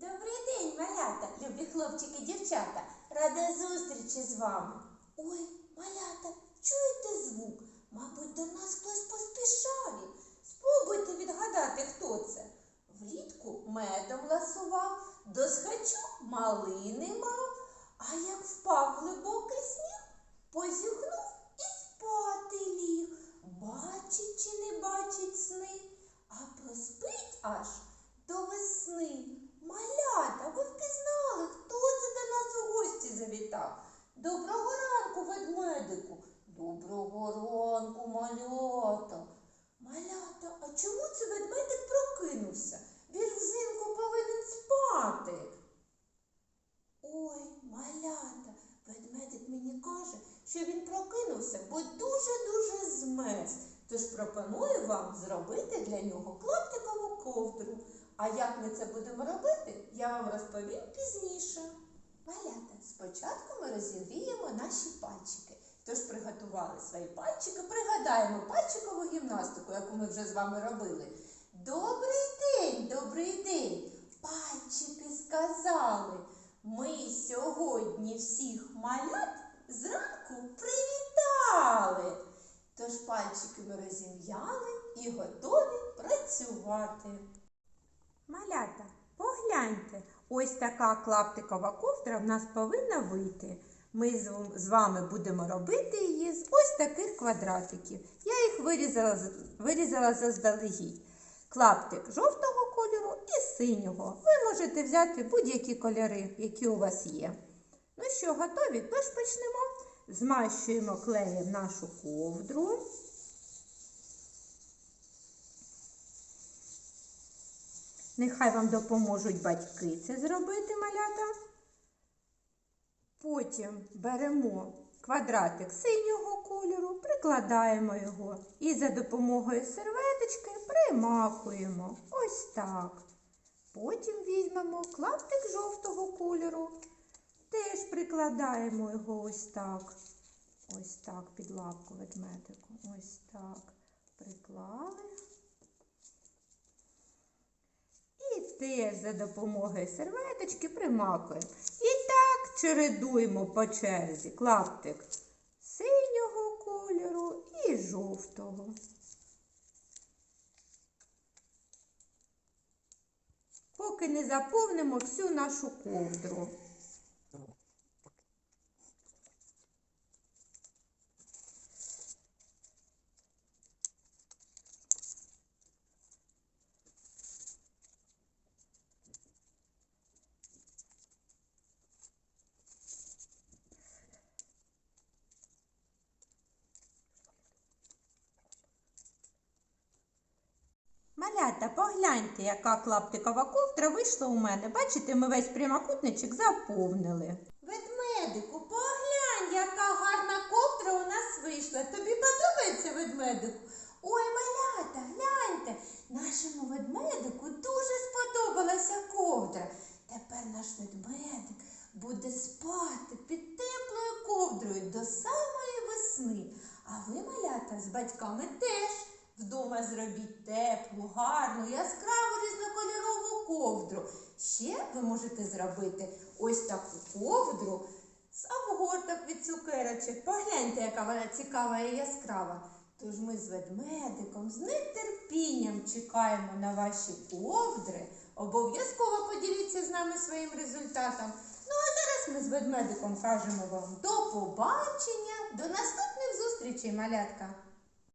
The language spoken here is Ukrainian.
Добрий день, малята, любі хлопчики, дівчата. Рада зустрічі з вами. Ой, малята, чуєте звук? Мабуть, до нас хтось поспішає. Спробуйте відгадати, хто це. Влітку медом ласував, до схачу малини мав, а як впав глибокий сніг, позіхнув і спати ліг. Бачить чи не бачить сни, а проспить аж до весни. Малята, ви впізнали, хто це до нас у гості завітав? Доброго ранку, ведмедику. Доброго ранку, малята. Малята, а чому це ведмедик прокинувся? Він взимку повинен спати. Ой, малята, ведмедик мені каже, що він прокинувся, бо дуже-дуже змерз. Тож пропоную вам зробити для нього клаптикову ковдру. А як ми це будемо робити, я вам розповім пізніше. Малята, спочатку ми розігріємо наші пальчики. Тож приготували свої пальчики, пригадаємо пальчикову гімнастику, яку ми вже з вами робили. Добрий день, добрий день! Пальчики сказали. Ми сьогодні всіх малят зранку привітали. Тож пальчики ми розім'яли і готові працювати. Малята, погляньте, ось така клаптикова ковдра в нас повинна вийти. Ми з- вами будемо робити її з ось таких квадратиків. Я їх вирізала, вирізала заздалегідь. Клаптик жовтого кольору і синього. Ви можете взяти будь-які кольори, які у вас є. Ну що, готові? Тож почнемо. Змащуємо клеєм нашу ковдру. Нехай вам допоможуть батьки це зробити, малята. Потім беремо квадратик синього кольору, прикладаємо його і за допомогою серветочки примакуємо. Ось так. Потім візьмемо клаптик жовтого кольору, теж прикладаємо його ось так. Ось так під лапку ведмедику. Ось так. Приклали. І теж за допомогою серветочки примакуємо. І так чередуємо по черзі клаптик синього кольору і жовтого. Поки не заповнимо всю нашу ковдру. Малята, погляньте, яка клаптикова ковдра вийшла у мене. Бачите, ми весь прямокутничок заповнили. Ведмедику, поглянь, яка гарна ковдра у нас вийшла. Тобі подобається ведмедику? Ой, малята, гляньте, нашому ведмедику дуже сподобалася ковдра. Тепер наш ведмедик буде спати під теплою ковдрою до самої весни. А ви, малята, з батьками теж вдома зробіть теплу, гарну, яскраву різнокольорову ковдру. Ще ви можете зробити ось таку ковдру з обгорток від цукерочок. Погляньте, яка вона цікава і яскрава. Тож ми з ведмедиком з нетерпінням чекаємо на ваші ковдри. Обов'язково поділіться з нами своїм результатом. Ну а зараз ми з ведмедиком кажемо вам до побачення, до наступних зустрічей, малятка.